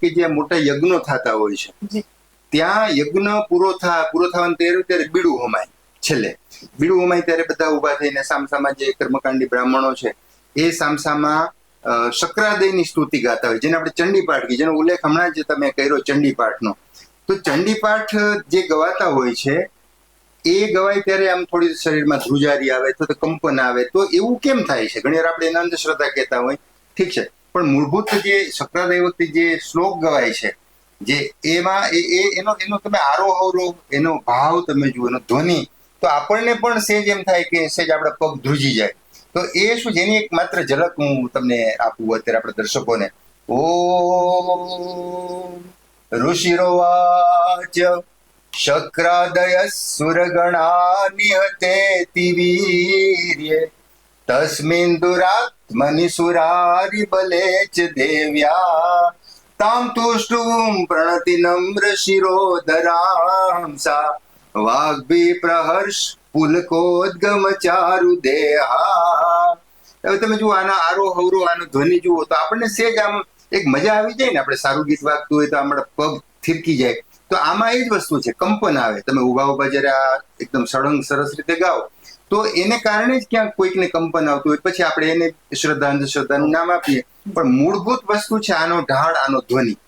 કે જે મોટા યજ્ઞો થતા હોય છે. ત્યાં યજ્ઞ પૂરો થા પૂરો થવાનું ત્યારે ત્યારે બીડું હોમાય છેલ્લે. બીડું હોમાય ત્યારે બધા ઊભા થઈને સામસામા જે કર્મકાંડી બ્રાહ્મણો છે એ સામસામાં શક્રાદયની સ્તુતિ ગાતા હોય જેને આપણે ચંડીપાઠ કહીએ જેનો ઉલ્લેખ હમણાં જ તમે કર્યો ચંડીપાઠનો. તો ચંડીપાઠ જે ગવાતા હોય છે એ ગવાય ત્યારે આમ થોડી શરીરમાં ધ્રુજારી આવે તો કંપન આવે તો એવું કેમ થાય છે? ઘણી વાર આપણે એને અંધશ્રદ્ધા કહેતા હોય ઠીક છે. પણ મૂળભૂત જે વખતે જે શ્લોક ગવાય છે, જે એમાં એ એનો એનો તમે આરોહરો એનો ભાવ તમે જુઓ, એનો ધ્વનિ, તો આપણને પણ સેજ એમ થાય કે સેજ આપણા પગ ધ્રુજી જાય. તો એ શું જેની એક માત્ર ઝલક હું તમને આપું અત્યારે આપણા દર્શકોને. ઓ ઋષિરોવાચ શક્રાદય સુરગણા નિહતે વીર્યે તસ્મિન દુરાત્મનિ સુરારી બલે ચ દેવ્યા તામ તુષ્ટુમ પ્રણતિ નમ્ર શિરોદરામ સા વાગ્ભી પ્રહર્ષ પુલકોદ્ગમ ચારુ દેહા હવે તમે જુઓ, આના આરો, હવરો, આનો ધ્વનિ જુઓ, તો આપણને સેજ આમ એક મજા આવી જાય ને, આપણે સારું ગીત વાગતું હોય તો આપણા પગ થીરકી જાય. તો આમાં એ જ વસ્તુ છે, કંપન આવે. તમે ઊભા ઊભા જ્યારે આ એકદમ સળંગ સરસ રીતે ગાઓ, તો એને કારણે જ ક્યાંક કોઈકને કંપન આવતું હોય. પછી આપણે એને શ્રદ્ધા અંધશ્રદ્ધાનું નામ આપીએ. પણ મૂળભૂત વસ્તુ છે આનો ઢાળ, આનો ધ્વનિ.